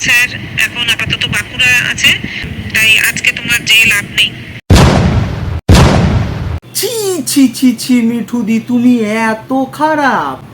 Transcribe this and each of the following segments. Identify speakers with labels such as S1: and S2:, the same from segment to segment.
S1: Sir, এখন আপাতত বাঁকুড়া আছে, তাই আজকে তোমার যে লাভ নেই।
S2: ছি ছি ছি ছি, মিঠুদি, তুমি এত খারাপ।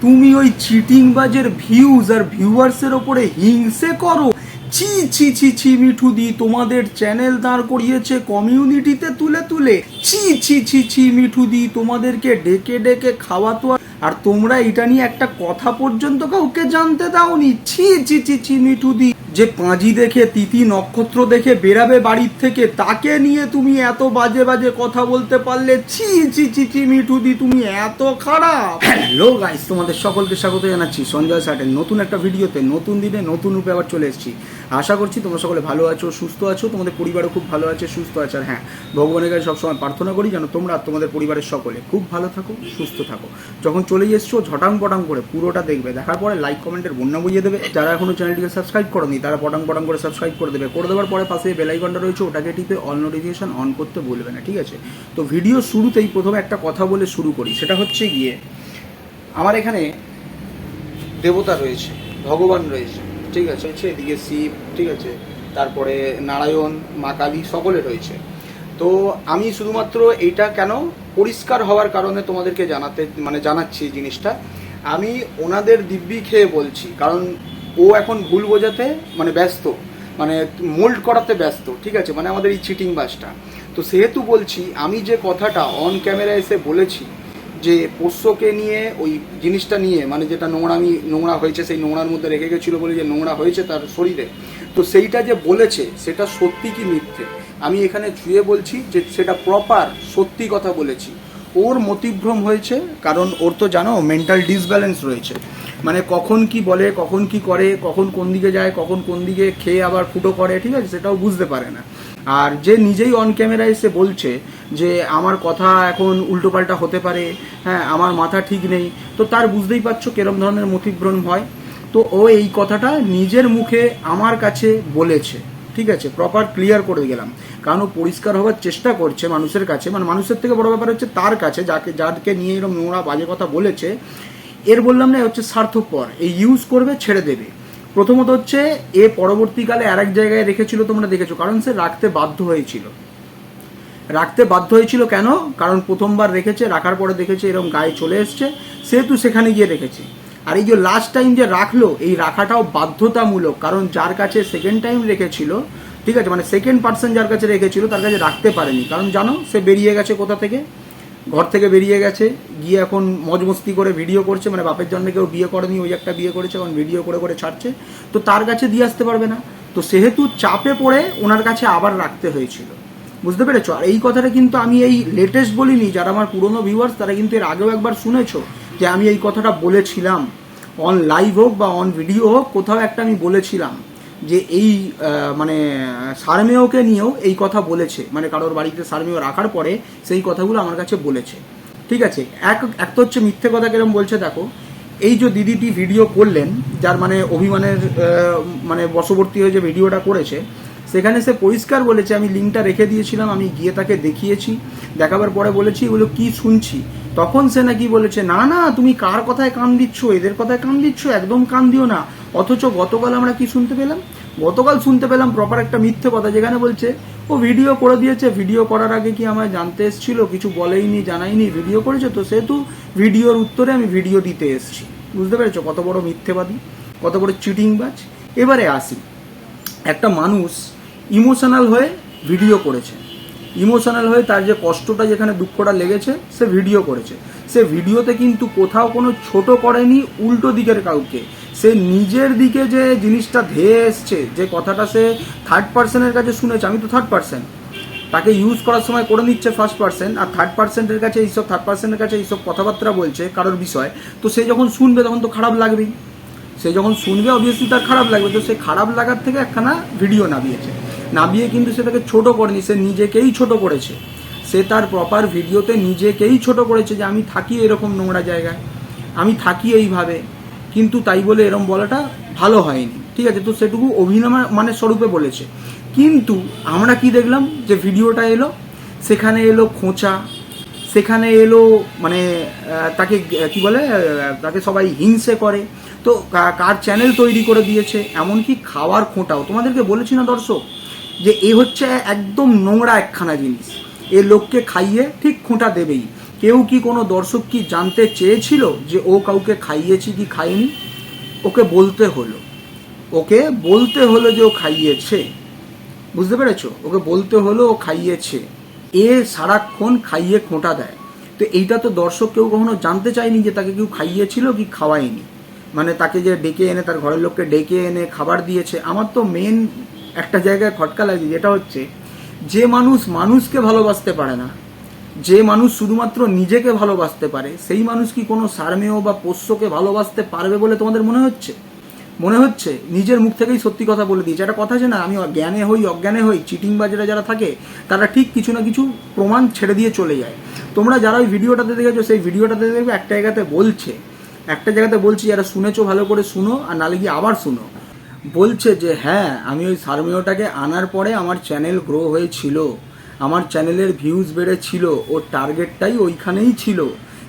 S2: তুমি ওই চিটিং বাজের ভিউজ আর ভিউয়ার্সের ওপরে হিংসে করো। ছি ছি ছি ছি, মিঠুদি, তোমাদের চ্যানেল দাঁড় করিয়েছে কমিউনিটিতে তুলে তুলে। ছি ছি ছি ছি, মিঠুদি, তোমাদেরকে ডেকে ডেকে খাওয়াতো আর- আর তোমরা এটা নিয়ে একটা কথা পর্যন্ত কাউকে জানতে দাওনি? ছি ছি ছি ছি, মিঠুদি। যে পাঁজি দেখে তিথি নক্ষত্র দেখে বেরাবে বাড়ির থেকে, তাকে নিয়ে তুমি এত বাজে বাজে কথা বলতে পারলে, ছি ছি ছি ছি, মিঠুদি, তুমি এত খারাপ। হ্যালো গাইস তোমাদের সকলকে স্বাগত জানাচ্ছি সঞ্জয় সাটের নতুন একটা ভিডিওতে, নতুন দিনে নতুন রূপে আবার চলে এসেছি। আশা করছি তোমরা সকলে ভালো আছো, সুস্থ আছো, তোমাদের পরিবারও খুব ভালো আছে, সুস্থ আছে, আর হ্যাঁ ভগবানের কাছে সবসময় প্রার্থনা করি যেন তোমরা তোমাদের পরিবারের সকলে খুব ভালো থাকো, সুস্থ থাকো। যখন চলে এসছো, ঝটাং পটাং করে পুরোটা দেখবে। দেখার পরে লাইক কমেন্টের বন্যা বুঝিয়ে দেবে। যারা এখনও চ্যানেলটিকে সাবস্ক্রাইব করনি, তারা পটাং পটাং করে সাবস্ক্রাইব করে দেবে। করে দেওয়ার পরে পাশে বেল আইকনটা রয়েছে, ওটাকে টিপে অল নোটিফিকেশন অন করতে বলবে না, ঠিক আছে? তো ভিডিও শুরুতেই প্রথমে একটা কথা বলে শুরু করি। সেটা হচ্ছে গিয়ে, আমার এখানে দেবতা রয়েছে, ভগবান রয়েছে, ঠিক আছে? এদিকে শিব, ঠিক আছে? তারপরে নারায়ণ, মা কালী, সকলে রয়েছে। তো আমি শুধুমাত্র এইটা কেন পরিষ্কার হওয়ার কারণে তোমাদেরকে জানাতে মানে জানাচ্ছি জিনিসটা। আমি ওনাদের দিব্যি খেয়ে বলছি, কারণ ও এখন ভুল বোঝাতে মানে ব্যস্ত মানে মোল্ড করাতে ব্যস্ত, ঠিক আছে? মানে আমাদের এই চিটিং বাসটা। তো সেহেতু বলছি, আমি যে কথাটা অন ক্যামেরা এসে বলেছি, যে পোষ্যকে নিয়ে ওই জিনিসটা নিয়ে মানে যেটা নোংরামি, নোংরা হয়েছে, সেই নোংরার মধ্যে রেখে গেছিল বলে যে নোংরা হয়েছে তার শরীরে, তো সেইটা যে বলেছে, সেটা সত্যি কি মিথ্যে? আমি এখানে ছুঁয়ে বলছি যে সেটা প্রপার সত্যি কথা বলেছি। ওর মতিভ্রম হয়েছে, কারণ ওর তো জানো মেন্টাল ডিসব্যালেন্স রয়েছে। মানে কখন কি বলে, কখন কি করে, কখন কোন দিকে যায়, কখন কোন দিকে খেয়ে আবার ফুটো করে, ঠিক আছে? সেটাও বুঝতে পারে না। আর যে নিজেই অন ক্যামেরা এসে বলছে যে আমার কথা এখন উল্টোপাল্টা হতে পারে হ্যাঁ আমার মাথা ঠিক নেই, তো তার বুঝতেই পারছ কিরম ধরনের মতিভ্রম হয়। তো ও এই কথাটা নিজের মুখে আমার কাছে বলেছে। ঠিক আছে প্রপার ক্লিয়ার করে গেলাম কারণ ও পরিষ্কার হওয়ার চেষ্টা করছে মানুষের কাছে মানে মানুষের থেকে বড় ব্যাপার হচ্ছে তার কাছে, যাকে যাকে নিয়ে এরকম নোংরা বাজে কথা বলেছে, এর বললাম না হচ্ছে স্বার্থপর এই ইউজ করবে, ছেড়ে দেবে। প্রথমত হচ্ছে, এ পরবর্তীকালে আরেক জায়গায় রেখেছিল, তোমরা দেখেছ, কারণ সে রাখতে বাধ্য হয়েছিল। রাখতে বাধ্য হয়েছিল কেন? কারণ প্রথমবার রেখেছে, রাখার পরে দেখেছে এরকম গায়ে চলে এসছে, সেহেতু সেখানে গিয়ে রেখেছে। আর এই যে লাস্ট টাইম যে রাখল, এই রাখাটাও বাধ্যতামূলক, কারণ যার কাছে সেকেন্ড টাইম রেখেছিল, ঠিক আছে মানে সেকেন্ড পার্সন যার কাছে রেখেছিল, তার কাছে রাখতে পারেনি। কারণ জানো, সে বেরিয়ে গেছে কোথা থেকে? ঘর থেকে বেরিয়ে গেছে, গিয়ে এখন মজমস্তি করে ভিডিও করছে মানে বাপের জন্য কেউ বিয়ে করেনি, ওই একটা বিয়ে করেছে, এখন ভিডিও করে করে ছাড়ছে। তো তার কাছে দিয়ে আসতে পারবে না। তো সেহেতু চাপে পড়ে ওনার কাছে আবার রাখতে হয়েছিল। বুঝতে পেরেছ? আর এই কথাটা কিন্তু আমি এই লেটেস্ট বলিনি, যারা আমার পুরনো ভিউয়ার্স তারা কিন্তু এর আগেও একবার শুনেছো। যে আমি এই কথাটা বলেছিলাম অন লাইভ হোক বা অন ভিডিও হোক, কোথাও একটা আমি বলেছিলাম যে এই মানে সারমেয়কে নিয়েও এই কথা বলেছে। মানে কারোর বাড়িতে সারমেয় রাখার পরে সেই কথাগুলো আমার কাছে বলেছে। ঠিক আছে? এক এক তো হচ্ছে মিথ্যে কথা কিরম বলছে দেখো, এই যে দিদিটি ভিডিও করলেন, যার মানে অভিমানের মানে বশবর্তী হয়ে যে ভিডিওটা করেছে, সেখানে সে পরিষ্কার বলেছে, আমি লিঙ্কটা রেখে দিয়েছিলাম, আমি গিয়ে তাকে দেখিয়েছি, দেখাবার পরে বলেছি, এগুলো কি শুনছি? তখন সে নাকি বলেছে, না না, তুমি কার কথায় কান দিচ্ছ? এদের কথায় কান দিচ্ছ? একদম কান দিও না। অথচ গতকাল আমরা কি শুনতে পেলাম? গতকাল শুনতে পেলাম প্রপার একটা মিথ্যে কথা যেখানে বলছে, ও ভিডিও করে দিয়েছে। ভিডিও করার আগে কি আমায় জানতে এসেছিল? কিছু বলেইনি, জানাইনি ভিডিও করেছে? তো সেহেতু ভিডিওর উত্তরে আমি ভিডিও দিতে এসেছি। বুঝতে পেরেছ কত বড় মিথ্যেবাদী, কত বড় চিটিংবাজ? এবারে আসি। একটা মানুষ ইমোশনাল হয়ে ভিডিও করেছে। ইমোশনাল হয়ে তার যে কষ্টটা যেখানে দুঃখটা লেগেছে, সে ভিডিও করেছে। সে ভিডিওতে কিন্তু কোথাও কোনো ছোট করেনি, উল্টো দিকের কাউকে। সে নিজের দিকে যে জিনিসটা ধেয়ে এসছে, যে কথাটা সে থার্ড পার্সনের কাছে শুনেছে, আমি তো থার্ড পার্সন তাকে ইউজ করার সময় করে নিচ্ছে ফার্স্ট পার্সন আর থার্ড পার্সেন্টের কাছে এইসব থার্ড পার্সনের কাছে এইসব কথাবার্তা বলছে কারোর বিষয়, তো সে যখন শুনবে তখন তো খারাপ লাগবেই। সে যখন শুনবে অবভিয়াসলি তার খারাপ লাগবে, তো সে খারাপ লাগার থেকে একখানা ভিডিও নামিয়েছে। নামিয়ে কিন্তু সে তাকে ছোট করেনি, সে নিজেকেই ছোট করেছে। সে তার প্রপার ভিডিওতে নিজেকেই ছোট করেছে যে আমি থাকি এরকম নোংরা জায়গায়, আমি থাকি এইভাবে, কিন্তু তাই বলে এরম বলাটা ভালো হয়নি। ঠিক আছে, তো সেটুকু অভিনয় মানে স্বরূপে বলেছে। কিন্তু আমরা কি দেখলাম যে ভিডিওটা এলো, সেখানে এলো খোঁচা, সেখানে এলো মানে তাকে, কি বলে তাকে সবাই হিংসে করে। তো কার চ্যানেল তৈরি করে দিয়েছে, এমনকি খাওয়ার খোঁটাও। তোমাদেরকে বলেছি না দর্শক যে এ হচ্ছে একদম নোংরা একখানা জিনিস। এ লোককে খাইয়ে ঠিক খোঁটা দেবেই। কেউ কি কোনো দর্শক কি জানতে চেয়েছিল যে ও কাউকে খাইয়েছি কি খাইনি? ওকে বলতে হলো। ওকে বলতে হলো যে ও খাইয়েছে। বুঝতে পেরেছ? ওকে বলতে হলো ও খাইয়েছে। এ সারাক্ষণ খাইয়ে খোঁটা দেয়। তো এইটা তো দর্শক কেউ কখনো জানতে চায়নি যে তাকে কেউ খাইয়েছিল কি খাওয়ায়নি। মানে তাকে যে ডেকে এনে তার ঘরের লোককে ডেকে এনে খাবার দিয়েছে। আমার তো মেন একটা জায়গায় খটকা লাগে, যেটা হচ্ছে যে মানুষ মানুষকে ভালোবাসতে পারে না, যে মানুষ শুধুমাত্র নিজেকে ভালোবাসতে পারে, সেই মানুষ কি কোনো সারমেয় বা পোষ্যকে ভালোবাসতে পারবে বলে তোমাদের মনে হচ্ছে? মনে হচ্ছে? নিজের মুখ থেকেই সত্যি কথা বলে দিয়েছে। একটা কথা আছে না, আমি জ্ঞানে হই, অজ্ঞানে হই চিটিং বাজারে যারা থাকে, তারা ঠিক কিছু না কিছু প্রমাণ ছেড়ে দিয়ে চলে যায়। তোমরা যারা ওই ভিডিওটাতে দেখেছ, সেই ভিডিওটাতে দেখবে একটা জায়গাতে বলছে। একটা জায়গাতে বলছি, যারা শুনেছো, ভালো করে শুনো, আর নালে গিয়ে আবার শুনো। বলছে যে হ্যাঁ আমি ওই সারমেয়টাকে আনার পরে আমার চ্যানেল গ্রো হয়েছিল। আমার চ্যানেলের ভিউজ বেড়েছিল। ওর টার্গেটটাই ওইখানেই ছিল।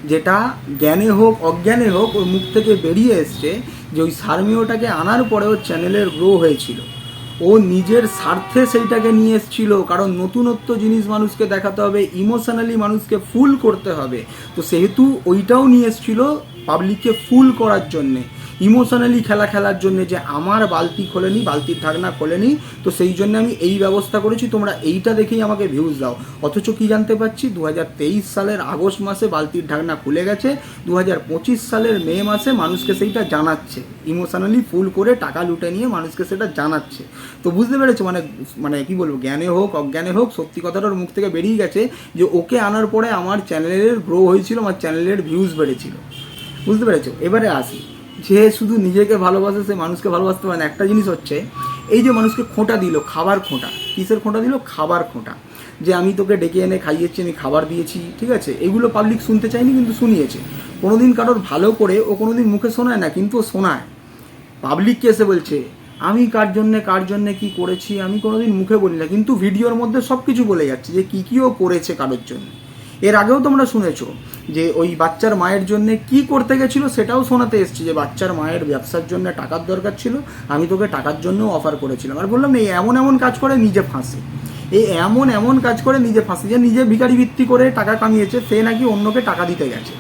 S2: যেটা জ্ঞানে হোক, অজ্ঞানে হোক, ওর মুখ থেকে বেরিয়ে এসছে যে, ওই সারমেয়টাকে আনার পরে ওর চ্যানেলের গ্রো হয়েছিল। ও নিজের স্বার্থে সেইটাকে নিয়ে এসেছিল। কারণ নতুনত্ব জিনিস মানুষকে দেখাতে হবে ইমোশনালি মানুষকে ফুল করতে হবে। তো সেহেতু ওইটাও নিয়ে এসেছিল পাবলিককে ফুল করার জন্যে। ইমোশনালি খেলা খেলার জন্য যে আমার বালতি খোলেনি, বালতির ঢাকনা খোলেনি, তো সেই জন্য আমি এই ব্যবস্থা করেছি, তোমরা এইটা দেখেই আমাকে ভিউজ দাও। অথচ কি জানতে পারছি? দু হাজার তেইশ সালের আগস্ট মাসে বালতির ঢাকনা খুলে গেছে দু হাজার পঁচিশ সালের মে মাসে মানুষকে সেইটা জানাচ্ছে। ইমোশনালি ফুল করে টাকা লুটে নিয়ে মানুষকে সেটা জানাচ্ছে। তো বুঝতে পেরেছ? মানে মানে কি বলব? জ্ঞানে হোক, অজ্ঞানে হোক, সত্যি কথাটা ওর মুখ থেকে বেরিয়ে গেছে যে ওকে আনার পরে আমার চ্যানেলের গ্রো হয়েছিল, আমার চ্যানেলের ভিউজ বেড়েছিল। বুঝতে পেরেছ? এবারে আসি। যে শুধু নিজেকে ভালোবাসে, সে মানুষকে ভালোবাসতে পারে না। একটা জিনিস হচ্ছে, এই যে মানুষকে খোঁটা দিল, খাবার খোঁটা। কিসের খোঁটা দিল? খাবার খোঁটা। যে আমি তোকে ডেকে এনে খাইয়েছি, আমি খাবার দিয়েছি, ঠিক আছে? এগুলো পাবলিক শুনতে চায়নি, কিন্তু শুনিয়েছে। কোনোদিন কারোর ভালো করে ও কোনোদিন মুখে শোনায় না, কিন্তু শোনায়। পাবলিককে এসে বলছে, আমি কার জন্যে কার জন্যে কি করেছি, আমি কোনোদিন মুখে বলি না। কিন্তু ভিডিওর মধ্যে সব কিছু বলে যাচ্ছে যে কী কী ও করেছে কারোর জন্য। এর আগেও তোমরা শুনেছো যে ওই বাচ্চার মায়ের জন্য কি করতে গেছিল সেটাও শোনাতে এসছে যে বাচ্চার মায়ের ব্যবসার জন্য টাকার দরকার ছিল, আমি তোকে টাকার জন্য অফার করেছিলাম। আর বললাম এই এমন এমন কাজ করে নিজে ফাঁসে। এই এমন এমন কাজ করে নিজে ফাঁসে, যে নিজে ভিখারি ভিত্তি করে টাকা কামিয়েছে, সে নাকি অন্যকে টাকা দিতে গেছে।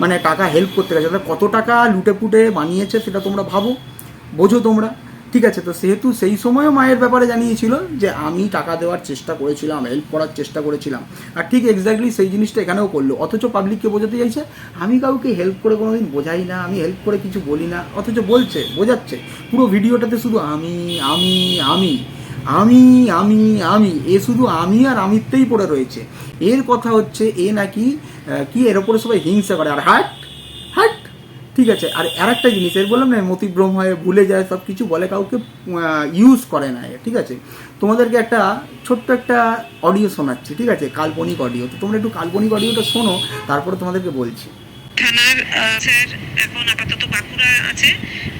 S2: মানে টাকা হেল্প করতে গেছে কত টাকা লুটে পুটে বানিয়েছে সেটা তোমরা ভাবো। বোঝো তোমরা। ঠিক আছে, তো সেহেতু সেই সময়ও মায়ের ব্যাপারে জানিয়েছিল যে আমি টাকা দেওয়ার চেষ্টা করেছিলাম হেল্প করার চেষ্টা করেছিলাম। আর ঠিক এক্স্যাক্টলি সেই জিনিসটা এখানেও করল। অথচ পাবলিককে বোঝাতে চাইছে, আমি কাউকে হেল্প করে কোনোদিন বোঝাই না, আমি হেল্প করে কিছু বলি না, অথচ বলছে, বোঝাচ্ছে। পুরো ভিডিওটাতে শুধু আমি আমি আমি আমি আমি আমি, এ শুধু আমি আর আমিতেই পড়ে রয়েছে। এর কথা হচ্ছে, এ নাকি কি এর ওপরে সবাই হিংসা করে, আর হাট ঠিক আছে আর আর একটা জিনিস এর বললাম না মতিভ্রম হয়ে ভুলে যায় সব কিছু বলে কাউকে ইউজ করে না ঠিক আছে? তোমাদেরকে একটা ছোট্ট একটা অডিও শোনাচ্ছি ঠিক আছে? কাল্পনিক অডিও তো তোমরা একটু কাল্পনিক অডিওটা শোনো তারপরে তোমাদেরকে বলছি।
S1: থানার স্যার এখন আপাতত বাঁকুড়া আছে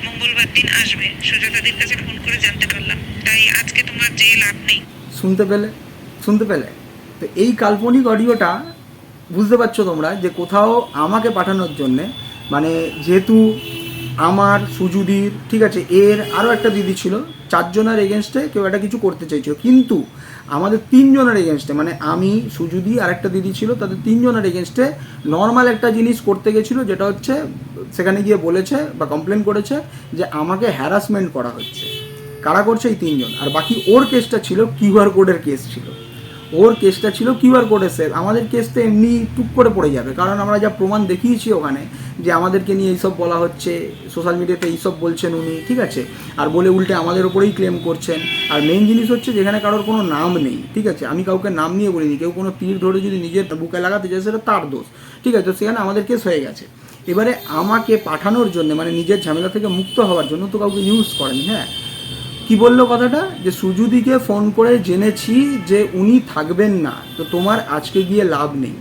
S1: মঙ্গলবার দিন আসবে সুজাতাদির কাছে ফোন করে জানতে পারলাম তাই আজকে তোমার যে লাভ নেই।
S2: শুনতে পেলে? শুনতে পেলে? তো এই কাল্পনিক অডিওটা বুঝতে পারছ তোমরা যে কোথাও আমাকে পাঠানোর জন্যে মানে যেহেতু আমার, সুজুদির, ঠিক আছে, এর আরও একটা দিদি ছিল, চারজনের এগেনস্টে কেউ একটা কিছু করতে চাইছিল। কিন্তু আমাদের তিনজনের এগেনস্টে মানে আমি, সুজুদি আর একটা দিদি ছিল, তাদের তিনজনের এগেনস্টে নর্মাল একটা জিনিস করতে গেছিল, যেটা হচ্ছে, সেখানে গিয়ে বলেছে বা কমপ্লেন করেছে যে আমাকে হ্যারাসমেন্ট করা হচ্ছে। কারা করছে এই তিনজন? আর বাকি ওর কেসটা ছিল কিউআর কোডের কেস ছিল। ওর কেসটা ছিল কিউআর কোডের সেল আমাদের কেস তো এমনি টুক করে পড়ে যাবে, কারণ আমরা যা প্রমাণ দেখিয়েছি ওখানে যে আমাদেরকে নিয়ে এইসব বলা হচ্ছে সোশ্যাল মিডিয়াতে এইসব বলছেন উনি, ঠিক আছে? আর বলে উল্টে আমাদের ওপরেই ক্লেম করছেন। আর মেন জিনিস হচ্ছে যেখানে কারোর কোনো নাম নেই, ঠিক আছে? আমি কাউকে নাম নিয়ে বলিনি, কেউ কোনো তীর ধরে যদি নিজের বুকে লাগাতে চায় সেটা তার দোষ, ঠিক আছে? তো সেখানে আমাদের কেস হয়ে গেছে। এবারে আমাকে পাঠানোর জন্য মানে নিজের ঝামেলা থেকে মুক্ত হওয়ার জন্য তো কাউকে ইউজ করেনি হ্যাঁ? কি বলল কথাটা? যে সুজুদিকে ফোন করে জেনেছি যে উনি থাকবেন না, তো তোমার আজকে গিয়ে লাভ নেই।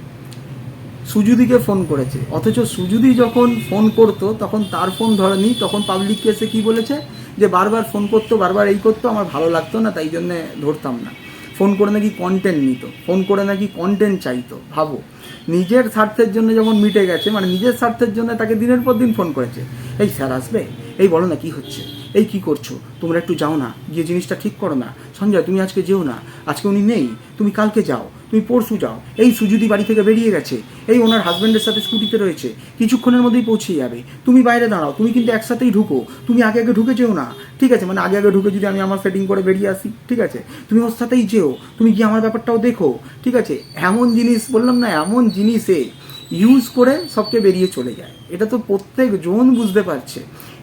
S2: সুজুদিকে ফোন করেছে। অথচ সুজুদি যখন ফোন করতো, তখন তার ফোন ধরেনি। তখন পাবলিককে এসে কি বলেছে? যে বারবার ফোন করতো, বারবার এই করতো, আমার ভালো লাগতো না, তাই জন্যে ধরতাম না। ফোন করে নাকি কন্টেন্ট নিত, ফোন করে নাকি কন্টেন্ট চাইতো, ভাবো। নিজের স্বার্থের জন্য যখন মিটে গেছে মানে নিজের স্বার্থের জন্য তাকে দিনের পর দিন ফোন করেছে। এই স্যার আসবে? এই বলো না কি হচ্ছে? এই কি করছ? তোমরা একটু যাও না, গিয়ে জিনিসটা ঠিক করো না। সঞ্জয়, তুমি আজকে যেও না। আজকে উনি নেই, তুমি কালকে যাও, তুমি পরশু যাও। এই সুজুদি বাড়ি থেকে বেরিয়ে গেছে। এই ওনার হাজব্যান্ডের সাথে স্কুটিতে রয়েছে। কিছুক্ষণের মধ্যেই পৌঁছে যাবে। তুমি বাইরে দাঁড়াও, তুমি কিন্তু একসাথেই ঢুকো। তুমি আগে আগে ঢুকে যেও না। ঠিক আছে মানে আগে আগে ঢুকে যদি আমি আমার সেটিং করে বেরিয়ে আসি, ঠিক আছে? তুমি ওর সাথেই যেও, তুমি গিয়ে আমার ব্যাপারটাও দেখো, ঠিক আছে? এমন জিনিস, বললাম না, এমন জিনিসে ইউজ করে সবকে বেরিয়ে চলে যায়। এটা তো প্রত্যেক জন বুঝতে পারছে।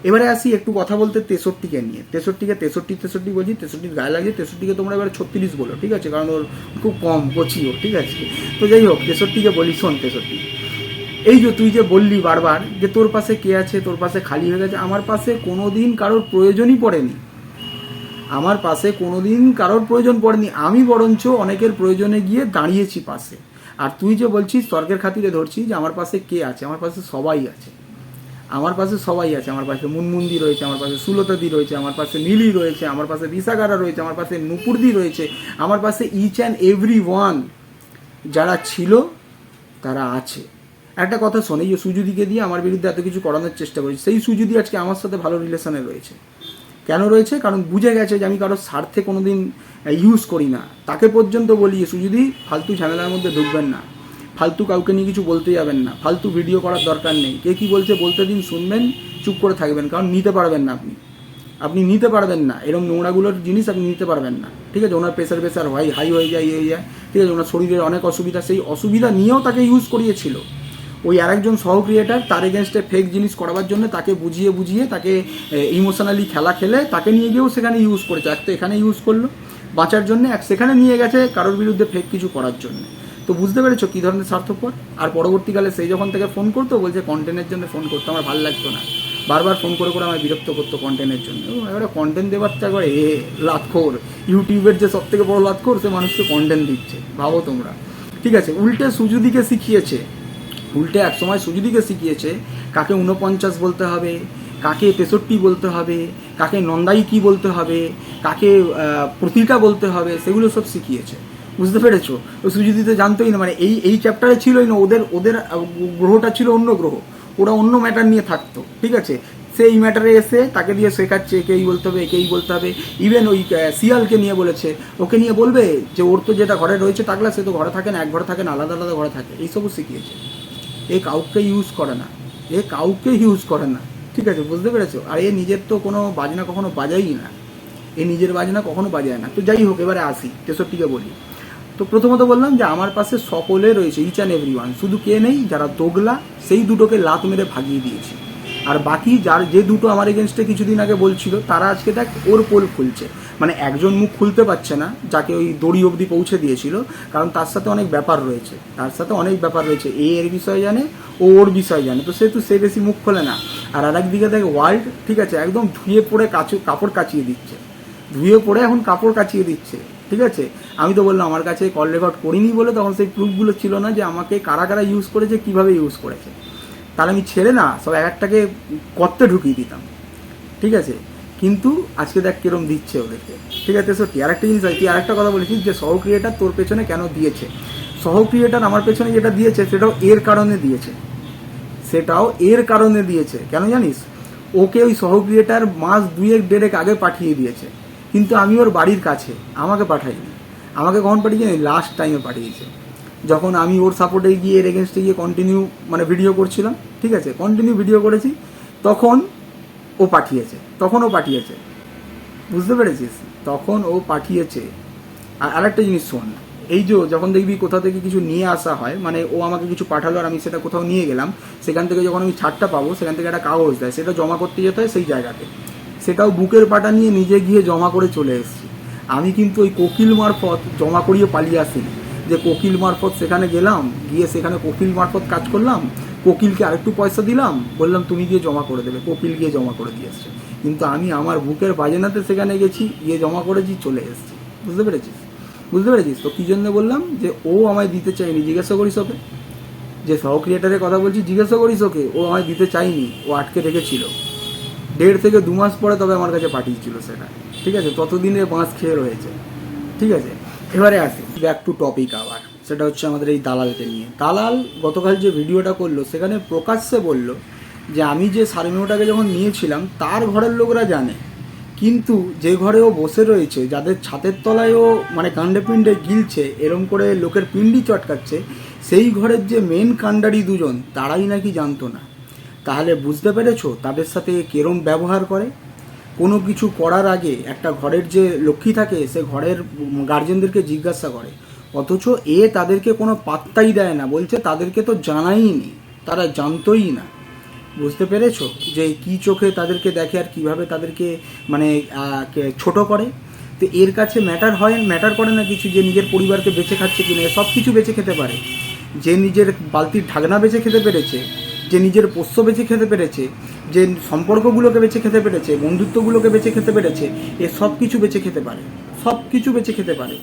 S2: এবারে আসি একটু কথা বলতে তেষট্টিকে নিয়ে। তেষট্টিকে তেষট্টি তেষট্টি বলছি, তেষট্টির গায়ে লাগে তেষট্টিকে তোমরা এবারে ছত্রিশ বলো, ঠিক আছে? কারণ ওর খুব কম, কচিও, ঠিক আছে? তো যাই হোক, তেষট্টিকে বলি, শোন তেষট্টি। এই যে তুই যে বললি বারবার যে তোর পাশে কে আছে, তোর পাশে খালি হয়ে গেছে, আমার পাশে কোনো দিন কারোর প্রয়োজনই পড়েনি। আমার পাশে কোনো দিন কারোর প্রয়োজন পড়েনি। আমি বরঞ্চ অনেকের প্রয়োজনে গিয়ে দাঁড়িয়েছি পাশে। আর তুই যে বলছিস স্বর্গের খাতিরে ধরছিস যে আমার পাশে কে আছে, আমার পাশে সবাই আছে। আমার পাশে সবাই আছে, আমার পাশে মুনমুন্দি রয়েছে, আমার পাশে সুলতাদি রয়েছে, আমার পাশে নীলি রয়েছে, আমার পাশে বিশাগারা রয়েছে, আমার পাশে নুপুরদি রয়েছে, আমার পাশে ইচ অ্যান্ড এভরি ওয়ান যারা ছিল, তারা আছে। একটা কথা শোনে যে সুজুদিকে দিয়ে আমার বিরুদ্ধে এত কিছু করানোর চেষ্টা করেছি, সেই সুজুদি আজকে আমার সাথে ভালো রিলেশনে রয়েছে। কেন রয়েছে? কারণ বুঝে গেছে যে আমি কারোর স্বার্থে কোনোদিন ইউজ করি না। তাকে পর্যন্ত বলি, সুজুদি, ফালতু ঝামেলার মধ্যে ঢুকবেন না। ফালতু কাউকে নিয়ে কিছু বলতে যাবেন না। ফালতু ভিডিও করার দরকার নেই। কে কী বলছে বলতে দিন, শুনবেন, চুপ করে থাকবেন, কারণ নিতে পারবেন না আপনি। আপনি নিতে পারবেন না। এরকম নোংরাগুলোর জিনিস আপনি নিতে পারবেন না। ঠিক আছে? ওনার প্রেশার প্রেশার হয় হাই হয়ে যায় হয়ে যায়। ঠিক আছে? ওনার শরীরের অনেক অসুবিধা, সেই অসুবিধা নিয়েও তাকে ইউজ করিয়েছিল। ওই আরেকজন সহ ক্রিয়েটার তার এগেনস্টে ফেক জিনিস করাবার জন্য তাকে বুঝিয়ে বুঝিয়ে তাকে ইমোশনালি খেলা খেলে তাকে নিয়ে গিয়েও সেখানে ইউজ করেছে। এক তো এখানে ইউজ করল বাঁচার জন্য, এক সেখানে নিয়ে গেছে কারোর বিরুদ্ধে ফেক কিছু করার জন্য। তো বুঝতে পেরেছ কী ধরনের স্বার্থপর? আর পরবর্তীকালে সেই যখন থেকে ফোন করতো বলছে কন্টেন্টের জন্য ফোন করতো আমার ভালো লাগতো না। বারবার ফোন করে করে আমার বিরক্ত করতো কন্টেন্টের জন্য। এবারে কন্টেন্ট দেওয়ার তো একবার এ লাতখোর। ইউটিউবের যে সব থেকে বড় লাতখোর সে মানুষকে কন্টেন্ট দিচ্ছে। ভাবো তোমরা। ঠিক আছে উল্টে সুজুদিকে শিখিয়েছে। উল্টে এক সময় সুজুদিকে শিখিয়েছে কাকে উনপঞ্চাশ বলতে হবে কাকে তেষট্টি বলতে হবে কাকে নন্দাই কি বলতে হবে কাকে আহ, প্রতিটা বলতে হবে সেগুলো সব শিখিয়েছে। বুঝতে পেরেছ? তো সুজিতি তো জানতোই না মানে এই এই চ্যাপ্টারে ছিলই না, ওদের ওদের গ্রহটা ছিল অন্য গ্রহ। ওরা অন্য ম্যাটার নিয়ে থাকতো, ঠিক আছে? সেই ম্যাটারে এসে তাকে দিয়ে শেখাচ্ছে, একেই বলতে হবে, একেই বলতে হবে। ইভেন ওই শিয়ালকে নিয়ে বলেছে। ওকে নিয়ে বলবে যে, ওর তো যেটা ঘরে রয়েছে টাকলা, সে তো ঘরে থাকে না, এক ঘরে থাকে না, আলাদা আলাদা ঘরে থাকে। এইসবও শিখিয়েছে। এ কাউকে ইউজ করে না। এ কাউকে ইউজ করে না। ঠিক আছে, বুঝতে পেরেছ? আর এ নিজের তো কোনো বাজনা কখনো বাজাই না। এ নিজের বাজনা কখনো বাজায় না। তো যাই হোক, এবারে আসি তেষট্টিকে বলি। তো প্রথমত বললাম যে আমার পাশে সকলে রয়েছে ইচ অ্যান্ড এভরি ওয়ান শুধু কে নেই, যারা দোগলা, সেই দুটোকে লাত মেরে ভাগিয়ে দিয়েছে। আর বাকি যার, যে দুটো আমার এগেনস্টে কিছুদিন আগে বলছিল, তারা আজকে দেখ ওর পোল খুলছে। মানে একজন মুখ খুলতে পারছে না, যাকে ওই দড়ি অবধি পৌঁছে দিয়েছিল, কারণ তার সাথে অনেক ব্যাপার রয়েছে। তার সাথে অনেক ব্যাপার রয়েছে। এ এর বিষয়ে জানে, ও ওর বিষয় জানে। তো সেহেতু সে বেশি মুখ খোলে না। আর আর একদিকে দেখ ওয়ার্ল্ড ঠিক আছে, একদম ধুয়ে পড়ে কাপড় কাচিয়ে দিচ্ছে। ধুয়ে পড়ে এখন কাপড় কাচিয়ে দিচ্ছে। ঠিক আছে? আমি তো বললাম, আমার কাছে কল রেকর্ড করিনি বলে তখন সেই প্রুফগুলো ছিল না যে আমাকে কারা কারা ইউজ করেছে, কীভাবে ইউজ করেছে। তাহলে আমি ছেড়ে না, সব এক একটাকে করতে ঢুকিয়ে দিতাম। ঠিক আছে? কিন্তু আজকে দেখ কিরম দিচ্ছে ওদেরকে। ঠিক আছে? সত্যি আরেকটা জিনিস আছে তুই আরেকটা কথা বলেছিস যে সহ ক্রিয়েটার তোর পেছনে কেন দিয়েছে? সহ ক্রিয়েটার আমার পেছনে যেটা দিয়েছে, সেটাও এর কারণে দিয়েছে। সেটাও এর কারণে দিয়েছে। কেন জানিস? ওকে ওই সহ ক্রিয়েটার মাস দুয়েক দেড়েক আগে পাঠিয়ে দিয়েছে। কিন্তু আমি ওর বাড়ির কাছে, আমাকে পাঠাইনি আমাকে কখন পাঠিয়েছে? লাস্ট টাইমে পাঠিয়েছে। যখন আমি ওর সাপোর্টে গিয়ে এর এগেনস্টে গিয়ে কন্টিনিউ মানে ভিডিও করছিলাম, ঠিক আছে? কন্টিনিউ ভিডিও করেছি, তখন ও পাঠিয়েছে, তখন ও পাঠিয়েছে। বুঝতে পেরেছিস? তখন ও পাঠিয়েছে। আর আরেকটা জিনিস শোন, এই যে যখন দেখবি কোথা থেকে কিছু নিয়ে আসা হয় মানে ও আমাকে কিছু পাঠালো আর আমি সেটা কোথাও নিয়ে গেলাম, সেখান থেকে যখন আমি ছাড়টা পাবো, সেখান থেকে একটা কাগজ দেয়, সেটা জমা করতে যেতে হয় সেই জায়গাতে। সেটাও বুকের পাটা নিয়ে নিজে গিয়ে জমা করে চলে এসেছি। আমি কিন্তু ওই কোকিল মারফত জমা করিয়ে পালিয়ে আসিনি। যে কোকিল মারফত সেখানে গেলাম, গিয়ে সেখানে কোকিল মারফত কাজ করলাম, কোকিলকে আরেকটু পয়সা দিলাম, বললাম, তুমি গিয়ে জমা করে দেবে। কোকিল গিয়ে জমা করে দিয়ে এসছে। কিন্তু আমি আমার বুকের বাজনাতে সেখানে গেছি, গিয়ে জমা করেছি চলে এসেছি। বুঝতে পেরেছিস? বুঝতে পেরেছিস? তো কী জন্য বললাম যে, ও আমায় দিতে চায়নি, জিজ্ঞাসা করিস ওকে। যে সহ ক্রিয়েটারের কথা বলছি, জিজ্ঞাসা করিস ওকে। ও আমায় দিতে চাইনি ও আটকে রেখেছিল। দেড় থেকে দু মাস পরে তবে আমার কাছে পাঠিয়েছিল সেটা। ঠিক আছে? ততদিনে বাঁশ খেয়ে রয়েছে। ঠিক আছে? এবারে আসি। ব্যাক টু টপিক আবার। সেটা হচ্ছে আমাদের এই দালালকে নিয়ে। দালাল গতকাল যে ভিডিওটা করল, সেখানে প্রকাশ্যে বলল যে, আমি যে সারমেয়টাকে যখন নিয়েছিলাম, তার ঘরের লোকরা জানে। কিন্তু যে ঘরে ও বসে রয়েছে, যাদের ছাতের তলায় ও মানে কাণ্ডে পিণ্ডে গিলছে, এরম করে লোকের পিণ্ডি চটকাচ্ছে, সেই ঘরের যে মেন কাণ্ডারি দুজন, তারাই নাকি জানতো না। তাহলে বুঝতে পেরেছ তাদের সাথে কেরম ব্যবহার করে? কোনো কিছু করার আগে একটা ঘরের যে লক্ষ্মী থাকে, সে ঘরের গার্জেনদেরকে জিজ্ঞাসা করে। অথচ এ তাদেরকে কোনো পাত্তাই দেয় না, বলছে তাদেরকে তো জানাই নি তারা জানতোই না। বুঝতে পেরেছ যে কি চোখে তাদেরকে দেখে আর কীভাবে তাদেরকে মানে ছোট করে? তো এর কাছে ম্যাটার হয় ম্যাটার করে না কিছু যে নিজের পরিবারকে বেঁচে খাচ্ছে কিনা সব কিছু বেঁচে খেতে পারে। যে নিজের বালতির ঢাকনা বেঁচে খেতে পেরেছে যে নিজের পোষ্য বেঁচে খেতে পেরেছে, যে সম্পর্কগুলোকে বেঁচে খেতে পেরেছে, বন্ধুত্বগুলোকে বেঁচে খেতে পেরেছে, এ সব কিছু বেঁচে খেতে পারে। সব কিছু বেঁচে খেতে পারে।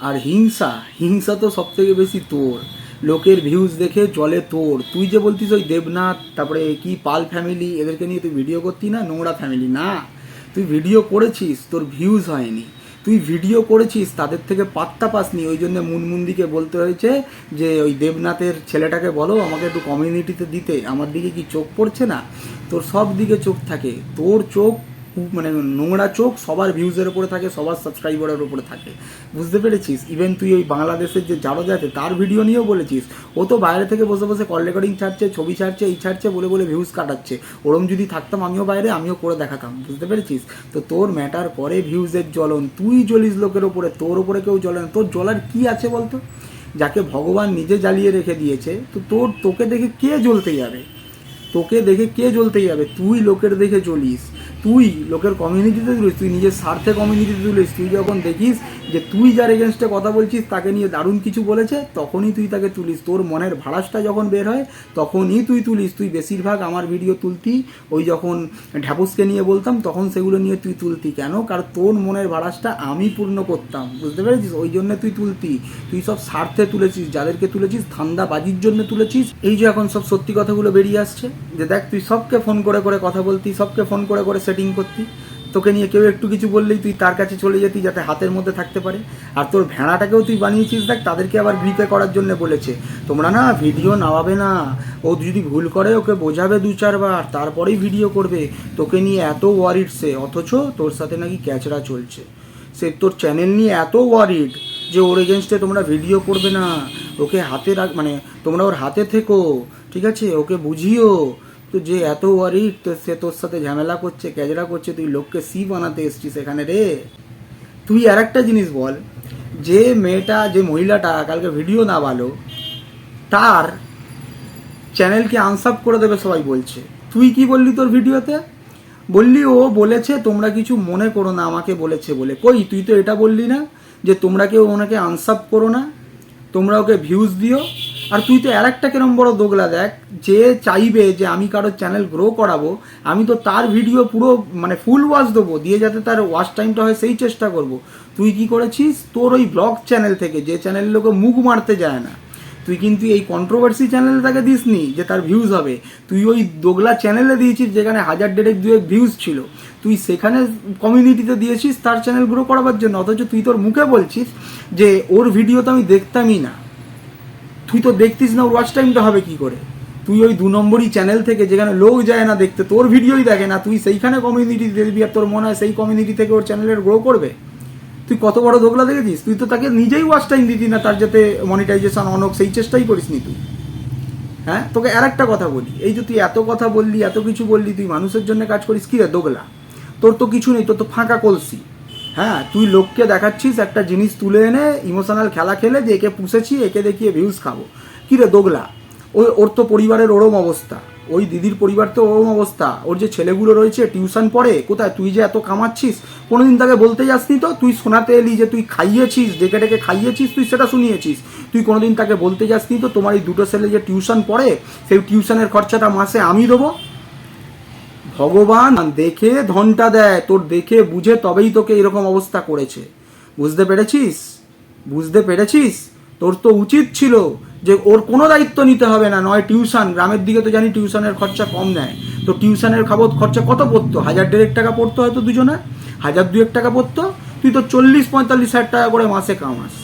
S2: আর হিংসা হিংসা তো সব থেকে বেশি তোর। লোকের ভিউজ দেখে জলে তোর। তুই যে বলতিস ওই দেবনাথ, তারপরে কি পাল ফ্যামিলি এদেরকে নিয়ে তুই ভিডিও করতি না? নোংরা ফ্যামিলি না। তুই ভিডিও করেছিস, তোর ভিউজ হয়নি। তুই ভিডিও করেছিস, তাদের থেকে পাত্তা পাসনি। ওই জন্য মুনমুন্দিকে বলতে হয়েছে যে, ওই দেবনাথের ছেলেটাকে বলো, আমাকে একটু কমিউনিটিতে দিতে। আমার দিকে কি চোখ পড়ছে না? তোর সব দিকে চোখ থাকে। তোর চোখ মানে নোংরা চোখ, সবার ভিউজের উপরে থাকে, সবার সাবস্ক্রাইবারের উপরে থাকে। বুঝতে পেরেছিস? ইভেন তুই ওই বাংলাদেশের যে জারো যাতে তার ভিডিও নিয়েও বলেছিস। ও তো বাইরে থেকে বসে বসে কল রেকর্ডিং ছাড়ছে, ছবি ছাড়ছে, এই ছাড়ছে, বলে বলে ভিউজ কাটাচ্ছে। ওরম যদি থাকতাম আমিও বাইরে, আমিও করে দেখাতাম। বুঝতে পেরেছিস? তো তোর ম্যাটার করে ভিউজের জ্বলন। তুই জ্বলিস লোকের ওপরে তোর ওপরে কেউ জ্বলে না। তোর জ্বলার কি আছে বলতো? যাকে ভগবান নিজে জ্বালিয়ে রেখে দিয়েছে, তো তোর, তোকে দেখে কে জ্বলতে যাবে? তোকে দেখে কে জ্বলতে যাবে? তুই লোকের দেখে চলিস তুই লোকের কমিউনিটিতে তুলিস, তুই নিজের স্বার্থে কমিউনিটিতে তুলিস। তুই যখন দেখিস যে তুই যার এগেনস্টে কথা বলছিস, তাকে নিয়ে দারুণ কিছু বলেছে, তখনই তুই তাকে তুলিস। তোর মনের ভাড়াসটা যখন বের হয়, তখনই তুই তুলিস। তুই বেশিরভাগ আমার ভিডিও তুলতি। ওই যখন ঢ্যাপুসকে নিয়ে বলতাম, তখন সেগুলো নিয়ে তুই তুলতি। কেন? কারণ তোর মনের ভাড়াসটা আমি পূর্ণ করতাম। বুঝতে পেরেছিস? ওই জন্য তুই তুলতি। তুই সব স্বার্থে তুলেছিস, যাদেরকে তুলেছিস, ধান্দাবাজির জন্য তুলেছিস। এই যে এখন সব সত্যি কথাগুলো বেরিয়ে আসছে। যে দেখ, তুই সবকে ফোন করে করে কথা বলতি, সবকে ফোন করে করে সেটিং করতি। তোকে নিয়ে কেউ একটু কিছু বললেই তুই তার কাছে চলে যেতি যাতে হাতের মধ্যে থাকতে পারে। আর তোর ভেড়াটাকেও তুই বানিয়েছিস, দেখ, তাদেরকে আবার গ্রিপে করার জন্য বলেছে। তোমরা না ভিডিও নামাবে না। ও যদি ভুল করে, ওকে বোঝাবে দু চারবার, তারপরেই ভিডিও করবে। তোকে নিয়ে এত ওয়ারিড সে, অথচ তোর সাথে নাকি ক্যাচরা চলছে। সে তোর চ্যানেল নিয়ে এত ওয়ারিড যে ওর এগেনস্টে তোমরা ভিডিও করবে না, ওকে হাতে রাখ মানে তোমরা ওর হাতে থেকো, ঠিক আছে? ওকে বুঝিও। তো যে এত ওয়ারিড তো সে তোর সাথে ঝামেলা করছে ক্যাজরা করছে, তুই লোককে সি বানাতে এসছিস এখানে রে। তুই আর একটা জিনিস বল, যে মেয়েটা, যে মহিলাটা কালকে ভিডিও না ভালো তার চ্যানেলকে আনসাপ করে দেবে সবাই বলছে। তুই কি বললি তোর ভিডিওতে বললি ও বলেছে, তোমরা কিছু মনে করো না, আমাকে বলেছে বলে। কই, তুই তো এটা বললি না? যে তোমরা কেউ ওনাকে আনসাপ করো না, তোমরা ওকে ভিউজ দিও। আর তুই তো আর একটা কেরম বড় দোগলা দেখ, যে চাইবে যে আমি কারোর চ্যানেল গ্রো করাবো, আমি তো তার ভিডিও পুরো মানে ফুল ওয়াচ দেবো, দিয়ে যাতে তার ওয়াচ টাইমটা হয় সেই চেষ্টা করব। তুই কি করেছিস? তোর ওই ব্লগ চ্যানেল থেকে, যে চ্যানেল লোকে মুখ মারতে যায় না। তুই কিন্তু এই কন্ট্রোভার্সি চ্যানেলে তাকে দিসনি যে তার ভিউজ হবে। তুই ওই দোগলা চ্যানেলে দিয়েছিস যেখানে হাজার দেড়েক দুয়েক ভিউজ ছিল। তুই সেখানে কমিউনিটিতে দিয়েছিস, তার চ্যানেল গ্রো করাবার জন্য, অথচ তুই তোর মুখে বলছিস যে ওর ভিডিও তো আমি দেখতামই না। তুই তো দেখতিস না ওয়াচ টাইমটা হবে কি করে? তুই ওই দু নম্বরই চ্যানেল থেকে যেখানে লোক যায় না দেখতে, তোর ভিডিওই দেখে না, তুই সেইখানে কমিউনিটি দেখবি আর তোর মনে হয় সেই কমিউনিটি থেকে ওর চ্যানেলের গ্রো করবে? তুই কত বড় ধোকলা দেখেছিস? তুই তো তাকে নিজেই ওয়াচ টাইম দিতি না, তার যাতে মনিটাইজেশন অনক সেই চেষ্টাই করিসনি তুই। হ্যাঁ? তোকে আর একটা কথা বলি, এই যে তুই এত কথা বললি, এত কিছু বললি, তুই মানুষের জন্য কাজ করিস, কি রে দোগলা তোর তো কিছু নেই, তোর তো ফাঁকা কলসি। হ্যাঁ তুই লোককে দেখাচ্ছিস, একটা জিনিস তুলে এনে ইমোশনাল খেলা খেলে, যে একে পুষেছি, একে দেখিয়ে ভিউজ খাব। কি রে দোগলা? ওই ওর তো পরিবারের ওরম অবস্থা। ওই দিদির পরিবার তো ওরম অবস্থা। ওর যে ছেলেগুলো রয়েছে টিউশন পড়ে, কোথায়? তুই যে এত কামাচ্ছিস, কোনোদিন তাকে বলতে যাসনি তো? তুই শোনাতে এলি যে তুই খাইয়েছিস, ডেকে ডেকে খাইয়েছিস, তুই সেটা শুনিয়েছিস। তুই কোনোদিন তাকে বলতে যাসনি তো? তোমার এই দুটো ছেলে যে টিউশন পড়ে, সেই টিউশনের খরচাটা মাসে আমি দেবো? ভগবান, দেখে ধনটা দেয়, তোর দেখে বুঝে তবেই তোকে এরকম অবস্থা করেছে। বুঝতে পেরেছিস? বুঝতে পেরেছিস? তোর তো উচিত ছিল যে ওর কোনো দায়িত্ব নিতে হবে না, নয় টিউশন। গ্রামের দিকে তো জানি টিউশনের খরচা কম নেয়। তো টিউশনের খাবত খরচা কত পড়তো? হাজার দেড়েক টাকা পড়তো হয়তো দুজনে? হাজার দুয়েক টাকা পড়তো? তুই তো চল্লিশ পঁয়তাল্লিশ হাজার টাকা করে মাসে কামাস।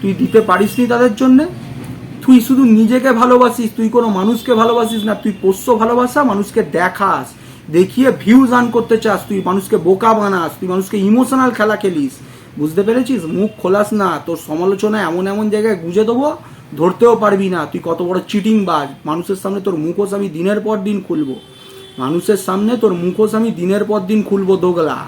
S2: তুই দিতে পারিস নি তাদের জন্যে? তুই শুধু নিজেকে ভালোবাসিস, তুই কোনো মানুষকে ভালোবাসিস না, তুই পোষ্য ভালোবাসা, মানুষকে দেখাস। দেখিয়ে ভিউজ আর্ন করতে চাস, তুই মানুষকে বোকা বানাস, তুই মানুষকে ইমোশনাল খেলা খেলিস। বুঝতে পেরেছিস? মুখ খোলাস না। তোর সমালোচনা এমন এমন জায়গায় গুঁজে দেবো, ধরতেও পারবি না। তুই কত বড় চিটিং বাজ মানুষের সামনে তোর মুখোশ আমি দিনের পর দিন খুলবো। মানুষের সামনে তোর মুখোশ আমি দিনের পর দিন খুলবো দোগলা।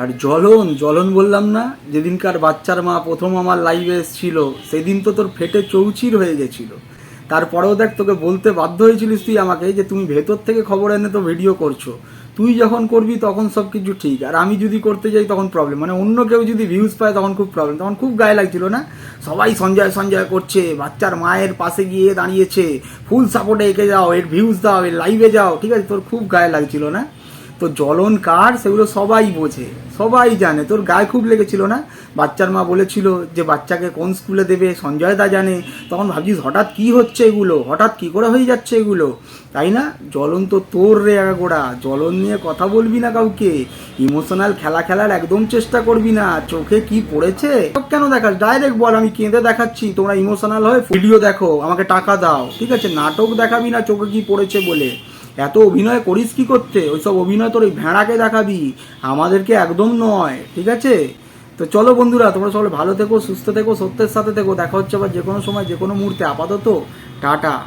S2: আর জলন জলন বললাম না? যেদিনকার বাচ্চার মা প্রথম আমার লাইভে এসেছিল, সেদিন তো তোর ফেটে চৌচির হয়ে গেছিল। তারপরেও দেখ, তোকে বলতে বাধ্য হয়েছিলিস তুই আমাকে যে তুমি ভেতর থেকে খবর এনে তো ভিডিও করছ। তুই যখন করবি তখন সব কিছু ঠিক। আর আমি যদি করতে যাই তখন প্রবলেম মানে অন্য কেউ যদি ভিউজ পায় তখন খুব প্রবলেম তখন খুব গায়ে লাগছিল না? সবাই সঞ্জয় সঞ্জয় করছে, বাচ্চার মায়ের পাশে গিয়ে দাঁড়িয়েছে। ফুল সাপোর্টে এঁকে যাও, এর ভিউজ দাও, এর লাইভে যাও। ঠিক আছে? তোর খুব গায়ে লাগছিল না? তো জ্বলন কার সেগুলো সবাই বোঝে, সবাই জানে। তোর গায়ে খুব লেগেছিল না? বাচ্চার মা বলেছিল যে বাচ্চাকে কোন স্কুলে দেবে? সঞ্জয় দা জানে। তখন ভাবছিস হঠাৎ কি হচ্ছে এগুলো? হঠাৎ কি করে হয়ে যাচ্ছে এগুলো? তাই না? জ্বলন তো তোর রে গোড়া জ্বলন নিয়ে কথা বলবি না কাউকে। ইমোশনাল খেলা খেলার একদম চেষ্টা করবি না। চোখে কি পড়েছে? কেন দেখাস? ডাইরেক্ট বল, আমি কেঁদে দেখাচ্ছি। তোমরা ইমোশনাল হয়ে ভিডিও দেখো। আমাকে টাকা দাও। ঠিক আছে? নাটক দেখাবি না চোখে কি পড়েছে বলে। এত অভিনয় করিস কি করতে? ওইসব অভিনয় তোর ওই ভেড়াকে দেখাবি। আমাদেরকে একদম নয়, ঠিক আছে? তো চলো বন্ধুরা, তোমরা সবাই ভালো থেকো, সুস্থ থেকো, সত্যের সাথে থেকো। দেখা হচ্ছে আবার যে কোনো সময় যে কোনো মুহূর্তে। আপাতত, টাটা।